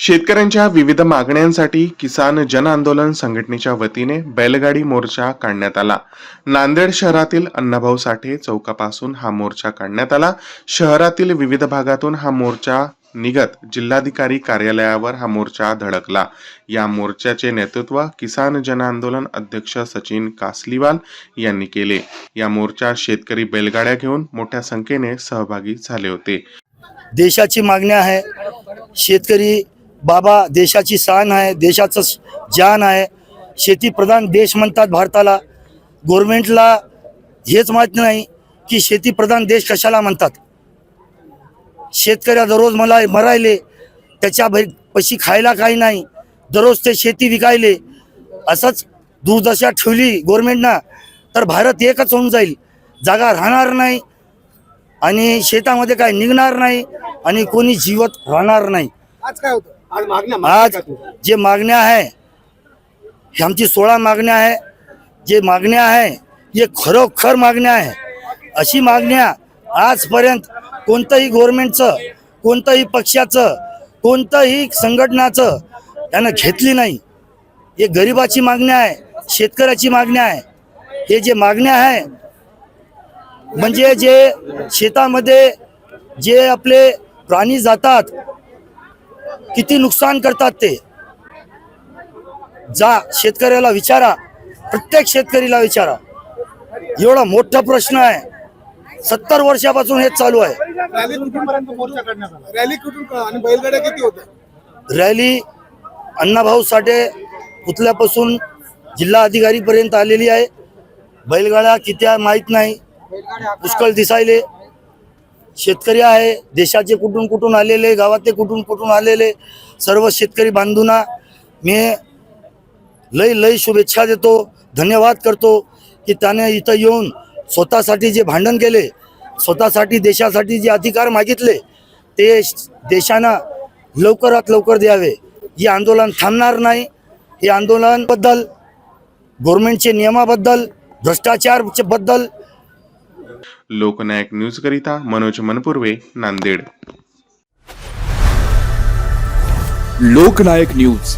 शेतकऱ्यांच्या विविध मागण्यांसाठी किसान जन आंदोलन संघटनेच्या वतीने बैलगाडी मोर्चा काढण्यात आला. नांदेड शहरातील अण्णाभाऊ साठे चौकापासून हा मोर्चा काढण्यात आला. शहरातील विविध भागातून हा मोर्चा निघत जिल्हाधिकारी कार्यालयावर हा मोर्चा धडकला. या मोर्चाचे नेतृत्व किसान जन आंदोलन अध्यक्ष सचिन कासलीवाल यांनी केले. या मोर्चात शेतकरी बैलगाड्या घेऊन मोठ्या संख्येने सहभागी झाले होते. देशाची मागणी आहे. शेतकरी बाबा देशाची शान आहे देशाचं जान आहे. शेतीप्रधान देश म्हणतात भारताला. गव्हर्मेंटला हेच माहीत नाही की शेतीप्रधान देश कशाला म्हणतात. शेतकऱ्या दररोज मला मरायले त्याच्या पशी खायला काही नाही. दररोज ते शेती विकायले. असंच दुर्दशा ठेवली गव्हर्मेंटनं तर भारत एकच होऊन जाईल. जागा राहणार नाही आणि शेतामध्ये काय निघणार नाही आणि कोणी जीवत राहणार नाही. आज काय होतं? आज? जे मागण्या आहे हे आमची सोळा मागण्या आहे जे मागण्या आहे हे खरोखर मागण्या आहे. अशी मागण्या आजपर्यंत कोणतंही गव्हर्नमेंटचं कोणतंही पक्षाचं कोणतंही संघटनाचं त्यानं घेतली नाही. हे गरिबाची मागणी आहे शेतकऱ्याची मागणी आहे. हे जे मागण्या आहे म्हणजे जे शेतामध्ये जे आपले प्राणी जातात किती नुकसान करतात ते? जा शेतकऱ्याला विचारा. प्रत्येक शेतकरीला विचारा. एवढा मोठा प्रश्न आहे. सत्तर वर्षापासून हेच चालू आहे. रॅली कुठूनपर्यंत मोर्चा काढण्यात आला? रॅली कुठून आणि बैलगाड्या किती होत्या? रॅली अण्णाभाऊ साठे पुतल्यापासून जिल्हा अधिकारीपर्यंत आलेली आहे. बैलगाड्या किती आहे माहीत नाही. पुष्कळ दिसायले. शेतकरी आहे. देशाचे कुठून कुठून आलेले गावातले कुठून कुठून आलेले सर्व शेतकरी बांधूंना मी लई लई शुभेच्छा देतो धन्यवाद करतो की त्याने इथं येऊन स्वतःसाठी जे भांडण केले स्वतःसाठी देशासाठी जे अधिकार मागितले ते देशांना लवकरात लवकर द्यावे. हे आंदोलन थांबणार नाही. हे आंदोलनबद्दल गव्हर्नमेंटचे नियमाबद्दल भ्रष्टाचारबद्दल लोकनायक न्यूज करिता मनोज मनपूर्वे नांदेड. लोकनायक न्यूज.